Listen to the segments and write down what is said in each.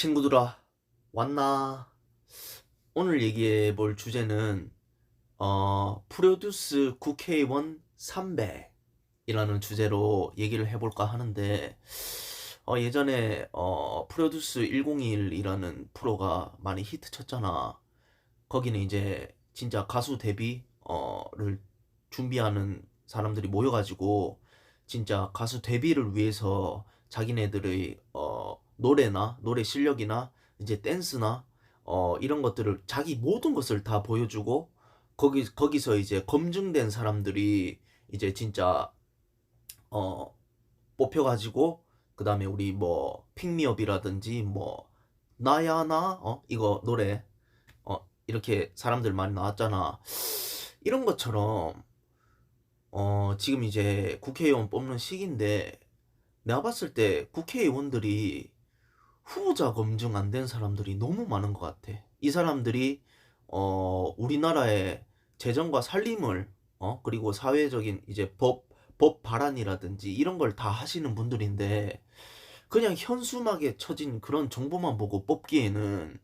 친구들아, 왔나? 오늘 얘기해 볼 주제는, 어, 프로듀스 국회의원 300이라는 주제로 얘기를 해볼까 하는데, 어, 예전에, 어, 프로듀스 101이라는 프로가 많이 히트 쳤잖아. 거기는 이제 진짜 가수 데뷔, 어,를 준비하는 사람들이 모여가지고, 진짜 가수 데뷔를 위해서 자기네들의, 어, 노래나, 노래 실력이나, 이제 댄스나, 어, 이런 것들을 자기 모든 것을 다 보여주고, 거기, 거기서 이제 검증된 사람들이 이제 진짜, 어, 뽑혀가지고, 그 다음에 우리 뭐, 픽미업이라든지, 뭐, 나야 나, 어, 이거 노래, 어, 이렇게 사람들 많이 나왔잖아. 이런 것처럼, 어, 지금 이제 국회의원 뽑는 시기인데, 내가 봤을 때 국회의원들이 후보자 검증 안 된 사람들이 너무 많은 것 같아. 이 사람들이, 어, 우리나라의 재정과 살림을, 어, 그리고 사회적인 이제 법, 법 발안이라든지 이런 걸 다 하시는 분들인데, 그냥 현수막에 쳐진 그런 정보만 보고 뽑기에는,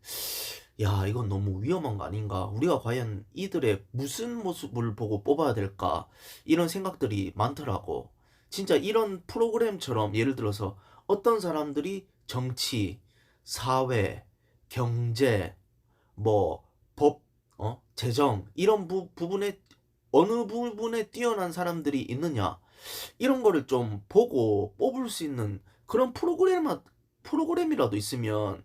야, 이건 너무 위험한 거 아닌가? 우리가 과연 이들의 무슨 모습을 보고 뽑아야 될까? 이런 생각들이 많더라고. 진짜 이런 프로그램처럼 예를 들어서 어떤 사람들이 정치, 사회, 경제, 뭐, 법, 어, 재정, 이런 부, 부분에, 어느 부분에 뛰어난 사람들이 있느냐? 이런 거를 좀 보고 뽑을 수 있는 그런 프로그램, 프로그램이라도 있으면,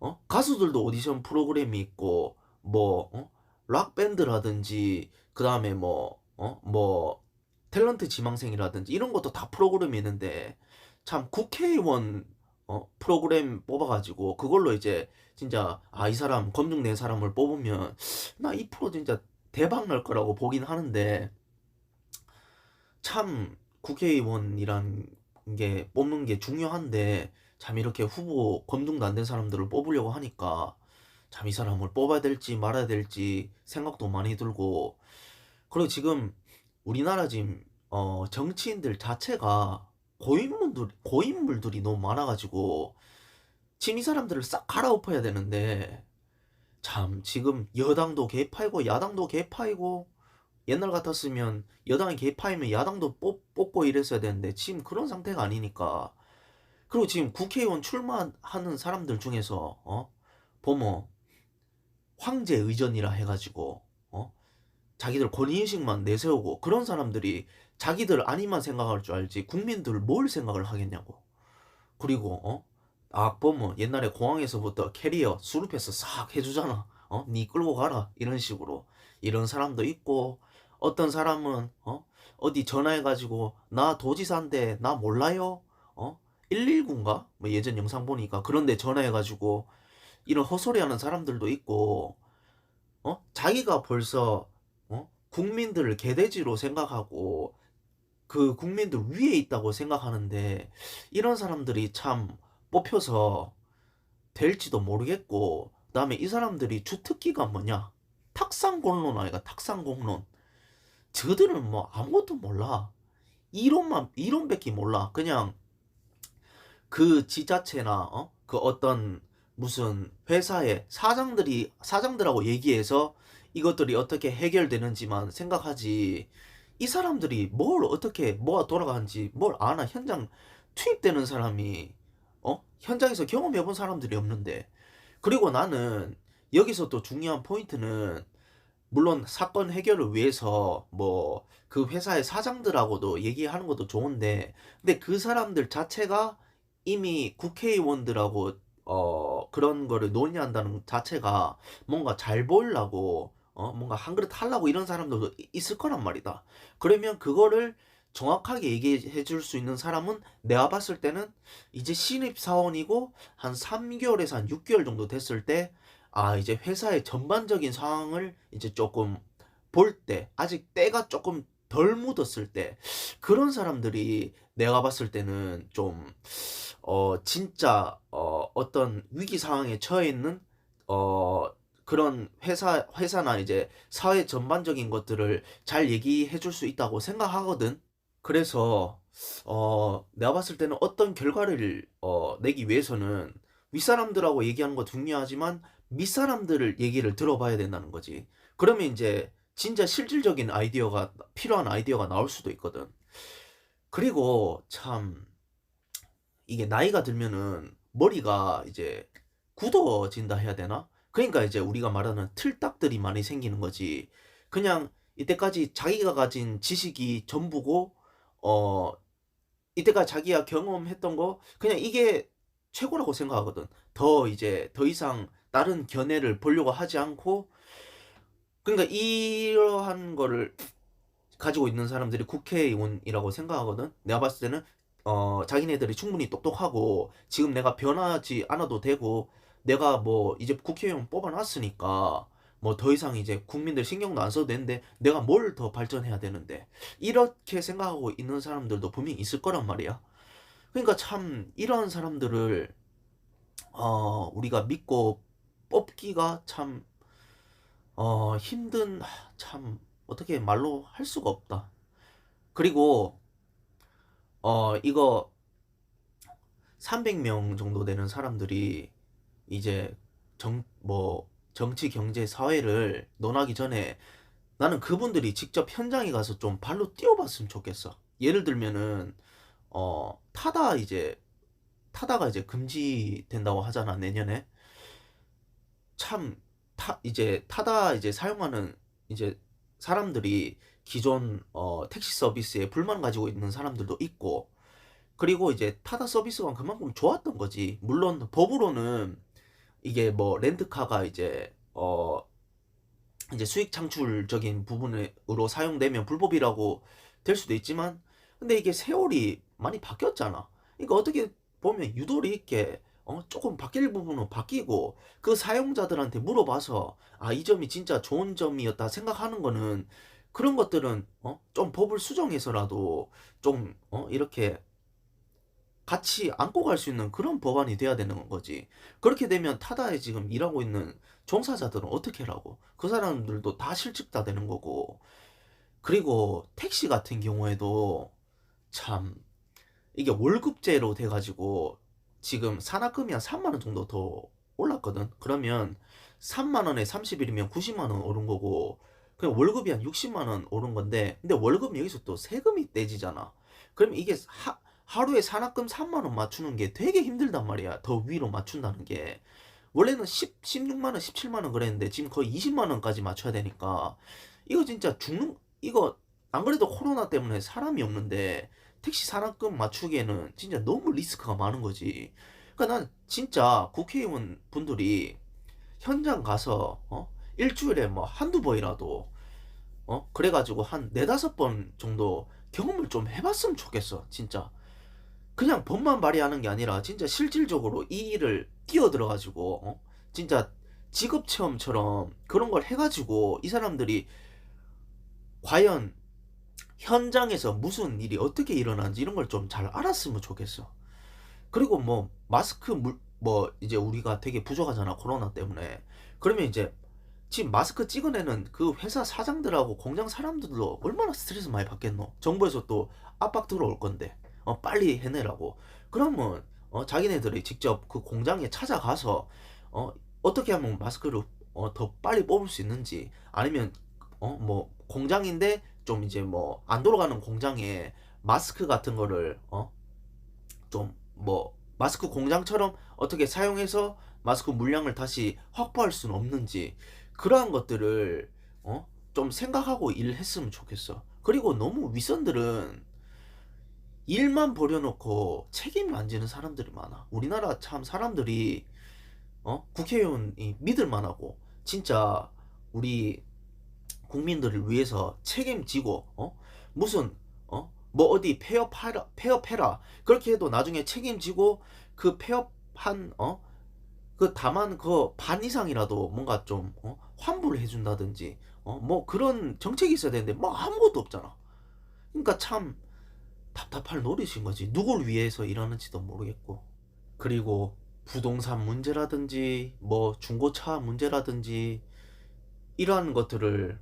어? 가수들도 오디션 프로그램이 있고, 뭐, 어? 락밴드라든지, 그 다음에 뭐, 어? 뭐, 탤런트 지망생이라든지, 이런 것도 다 프로그램이 있는데, 참, 국회의원, 어? 프로그램 뽑아가지고, 그걸로 이제, 진짜, 아, 이 사람, 검증 된 사람을 뽑으면, 나 이 프로 진짜 대박 날 거라고 보긴 하는데, 참, 국회의원이란 게 뽑는 게 중요한데, 참 이렇게 후보 검증도 안 된 사람들을 뽑으려고 하니까 참 이 사람을 뽑아야 될지 말아야 될지 생각도 많이 들고 그리고 지금 우리나라 지금 어 정치인들 자체가 고인물들 고인물들이 너무 많아가지고 이 사람들을 싹 갈아엎어야 되는데 참 지금 여당도 개파이고 야당도 개파이고 옛날 같았으면 여당이 개파이면 야당도 뽑, 뽑고 이랬어야 되는데 지금 그런 상태가 아니니까. 그리고 지금 국회의원 출마하는 사람들 중에서 어? 보면 황제 의전이라 해가지고 어? 자기들 권위의식만 내세우고 그런 사람들이 자기들 아니만 생각할 줄 알지 국민들 뭘 생각을 하겠냐고. 그리고 어아 보면 옛날에 공항에서부터 캐리어 수루패스 싹 해주잖아. 어 니 끌고 가라. 이런 식으로. 이런 사람도 있고 어떤 사람은 어? 어디 전화해가지고 나 도지사인데 나 몰라요? 어? 119인가? 뭐 예전 영상 보니까 그런데 전화해가지고 이런 헛소리하는 사람들도 있고 어? 자기가 벌써 어? 국민들을 개돼지로 생각하고 그 국민들 위에 있다고 생각하는데 이런 사람들이 참 뽑혀서 될지도 모르겠고 그다음에 이 사람들이 주특기가 뭐냐? 탁상공론 아이가 탁상공론 저들은 뭐 아무것도 몰라 이론만 이론밖에 몰라 그냥 그 지자체나 어? 그 어떤 무슨 회사의 사장들이 사장들하고 얘기해서 이것들이 어떻게 해결되는지만 생각하지 이 사람들이 뭘 어떻게 뭐가 돌아가는지 뭘 아나 현장 투입되는 사람이 어? 현장에서 경험해 본 사람들이 없는데. 그리고 나는 여기서 또 중요한 포인트는 물론 사건 해결을 위해서 뭐 그 회사의 사장들하고도 얘기하는 것도 좋은데 근데 그 사람들 자체가 이미 국회의원들하고 어 그런 거를 논의한다는 자체가 뭔가 잘 보이려고 어 뭔가 한 그릇 하려고 이런 사람들도 이- 있을 거란 말이다. 그러면 그거를 정확하게 얘기해 줄 수 있는 사람은 내가 봤을 때는 이제 신입 사원이고 한 3개월에서 한 6개월 정도 됐을 때 아 이제 회사의 전반적인 상황을 이제 조금 볼 때 아직 때가 조금 덜 묻었을 때 그런 사람들이 내가 봤을 때는 좀 어, 진짜, 어, 어떤 위기 상황에 처해 있는, 어, 그런 회사, 회사나 이제 사회 전반적인 것들을 잘 얘기해 줄 수 있다고 생각하거든. 그래서, 어, 내가 봤을 때는 어떤 결과를, 어, 내기 위해서는 윗사람들하고 얘기하는 거 중요하지만 밑사람들 얘기를 들어봐야 된다는 거지. 그러면 이제 진짜 실질적인 아이디어가 필요한 아이디어가 나올 수도 있거든. 그리고 참 이게 나이가 들면은 머리가 이제 굳어진다 해야 되나? 그러니까 이제 우리가 말하는 틀딱들이 많이 생기는 거지. 그냥 이때까지 자기가 가진 지식이 전부고 어 이때까지 자기가 경험했던 거 그냥 이게 최고라고 생각하거든. 더 이제 더 이상 다른 견해를 보려고 하지 않고 그러니까 이러한 거를 가지고 있는 사람들이 국회의원이라고 생각하거든. 내가 봤을 때는 어 자기네들이 충분히 똑똑하고 지금 내가 변하지 않아도 되고 내가 뭐 이제 국회의원 뽑아놨으니까 뭐 더 이상 이제 국민들 신경도 안 써도 되는데 내가 뭘 더 발전해야 되는데 이렇게 생각하고 있는 사람들도 분명히 있을 거란 말이야. 그러니까 참 이런 사람들을 어 우리가 믿고 뽑기가 참 어 힘든 참 어떻게 말로 할 수가 없다. 그리고 어 이거 300명 정도 되는 사람들이 이제 정 뭐 정치, 경제, 사회를 논하기 전에 나는 그분들이 직접 현장에 가서 좀 발로 뛰어봤으면 좋겠어. 예를 들면은 어 타다 이제 타다가 이제 금지된다고 하잖아 내년에. 참 타 이제 타다 이제 사용하는 이제 사람들이 기존 어 택시 서비스에 불만 가지고 있는 사람들도 있고 그리고 이제 타다 서비스가 그만큼 좋았던 거지. 물론 법으로는 이게 뭐 렌트카가 이제 어 이제 수익 창출적인 부분으로 사용되면 불법이라고 될 수도 있지만 근데 이게 세월이 많이 바뀌었잖아. 그러니까 어떻게 보면 유도리 있게 어 조금 바뀔 부분은 바뀌고 그 사용자들한테 물어봐서 아 이 점이 진짜 좋은 점이었다 생각하는 거는 그런 것들은 어 좀 법을 수정해서라도 좀 어 이렇게 같이 안고 갈 수 있는 그런 법안이 돼야 되는 거지. 그렇게 되면 타다에 지금 일하고 있는 종사자들은 어떻게 하라고? 그 사람들도 다 실직 다 되는 거고. 그리고 택시 같은 경우에도 참 이게 월급제로 돼가지고 지금 산학금이 한 3만 원 정도 더 올랐거든. 그러면 3만 원에 30일이면 90만 원 오른 거고 그냥 월급이 한 60만 원 오른 건데 근데 월급 여기서 또 세금이 떼지잖아. 그럼 이게 하, 하루에 산학금 3만 원 맞추는 게 되게 힘들단 말이야. 더 위로 맞춘다는 게. 원래는 10, 16만 원, 17만 원 그랬는데 지금 거의 20만 원까지 맞춰야 되니까 이거 진짜 죽는 이거 안 그래도 코로나 때문에 사람이 없는데 택시 산학금 맞추기에는 진짜 너무 리스크가 많은 거지. 그러니까 난 진짜 국회의원 분들이 현장 가서 어? 일주일에 뭐 한두 번이라도 어? 그래가지고 한 네다섯 번 정도 경험을 좀 해봤으면 좋겠어. 진짜. 그냥 법만 발의하는 게 아니라 진짜 실질적으로 이 일을 뛰어들어 가지고 어? 진짜 직업 체험처럼 그런 걸 해가지고 이 사람들이 과연 현장에서 무슨 일이 어떻게 일어나는지 이런 걸 좀 잘 알았으면 좋겠어. 그리고 뭐 마스크 물, 뭐 이제 우리가 되게 부족하잖아 코로나 때문에. 그러면 이제 지금 마스크 찍어내는 그 회사 사장들하고 공장 사람들도 얼마나 스트레스 많이 받겠노? 정부에서 또 압박 들어올 건데. 어, 빨리 해내라고. 그러면 어, 자기네들이 직접 그 공장에 찾아가서 어, 어떻게 하면 마스크를 어, 더 빨리 뽑을 수 있는지 아니면 어, 뭐 공장인데 좀 이제 뭐 안 돌아가는 공장에 마스크 같은 거를 어, 좀 뭐 마스크 공장처럼 어떻게 사용해서 마스크 물량을 다시 확보할 수는 없는지 그러한 것들을 어, 좀 생각하고 일했으면 좋겠어. 그리고 너무 윗선들은 일만 벌여놓고 책임을 안 지는 사람들이 많아. 우리나라 참 사람들이 어? 국회의원이 믿을 만하고 진짜 우리 국민들을 위해서 책임지고 어? 무슨 어? 뭐 어디 폐업하라 폐업해라 그렇게 해도 나중에 책임지고 그 폐업한 어? 그 다만 그 반 이상이라도 뭔가 좀 어? 환불을 해준다든지 어? 뭐 그런 정책이 있어야 되는데 뭐 아무것도 없잖아. 그러니까 참 답답할 노릇인 거지. 누굴 위해서 일하는지도 모르겠고. 그리고 부동산 문제라든지 뭐 중고차 문제라든지 이러한 것들을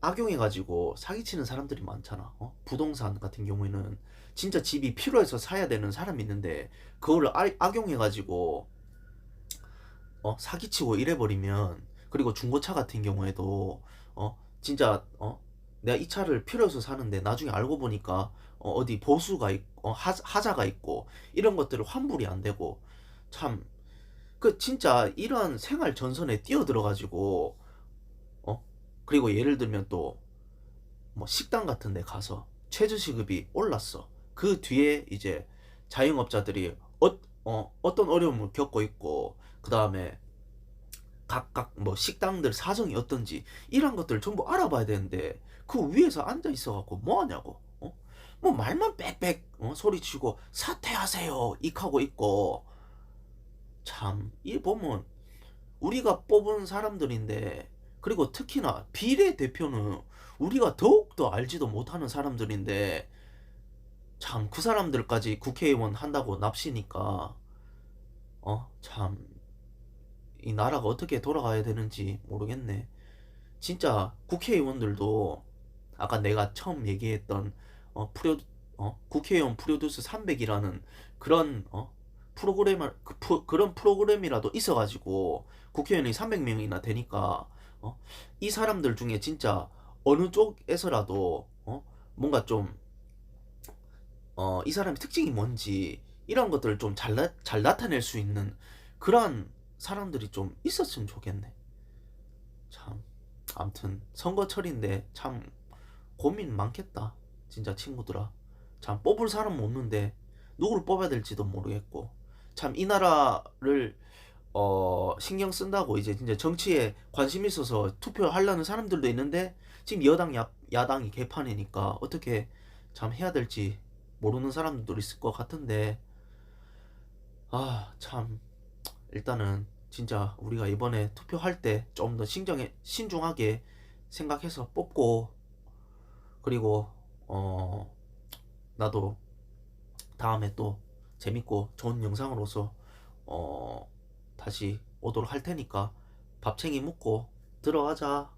악용해 가지고 사기치는 사람들이 많잖아. 어? 부동산 같은 경우에는 진짜 집이 필요해서 사야 되는 사람이 있는데 그거를 아- 악용해 가지고 어 사기치고 이래 버리면 그리고 중고차 같은 경우에도 어 진짜 어 내가 이 차를 필요해서 사는데 나중에 알고 보니까 어 어디 보수가 있고 어하 하자가 있고 이런 것들을 환불이 안 되고 참 그 진짜 이런 생활 전선에 뛰어들어 가지고 어 그리고 예를 들면 또 뭐 식당 같은 데 가서 최저시급이 올랐어. 그 뒤에 이제 자영업자들이 어, 어, 어떤 어려움을 겪고 있고 그 다음에 각각 뭐 식당들 사정이 어떤지 이런 것들 전부 알아봐야 되는데 그 위에서 앉아 있어 갖고 뭐 하냐고. 어? 뭐 말만 빽빽 어? 소리치고 사퇴하세요. 익하고 있고 참 이 보면 우리가 뽑은 사람들인데 그리고 특히나 비례 대표는 우리가 더욱더 알지도 못하는 사람들인데 참 그 사람들까지 국회의원 한다고 납시니까 어 참 이 나라가 어떻게 돌아가야 되는지 모르겠네. 진짜 국회의원들도 아까 내가 처음 얘기했던 어 프로 어 국회의원 프로듀스 300이라는 그런 어 프로그램을 그 프로- 그런 프로그램이라도 있어 가지고 국회의원이 300명이나 되니까 어 이 사람들 중에 진짜 어느 쪽에서라도 어 뭔가 좀 어, 이 사람의 특징이 뭔지 이런 것들을 좀잘 잘 나타낼 수 있는 그러한 사람들이 좀 있었으면 좋겠네. 참, 암튼 선거철인데 참 고민 많겠다. 진짜 친구들아. 참 뽑을 사람 없는데 누구를 뽑아야 될지도 모르겠고 참 이 나라를 어, 신경 쓴다고 이제 진짜 정치에 관심 있어서 투표하려는 사람들도 있는데 지금 여당 야, 야당이 개판이니까 어떻게 참 해야 될지 모르는 사람들도 있을 것 같은데 아 참 일단은 진짜 우리가 이번에 투표할 때 좀 더 신중하게 생각해서 뽑고 그리고 어 나도 다음에 또 재밌고 좋은 영상으로서 어 다시 오도록 할 테니까 밥 챙이 묵고 들어가자.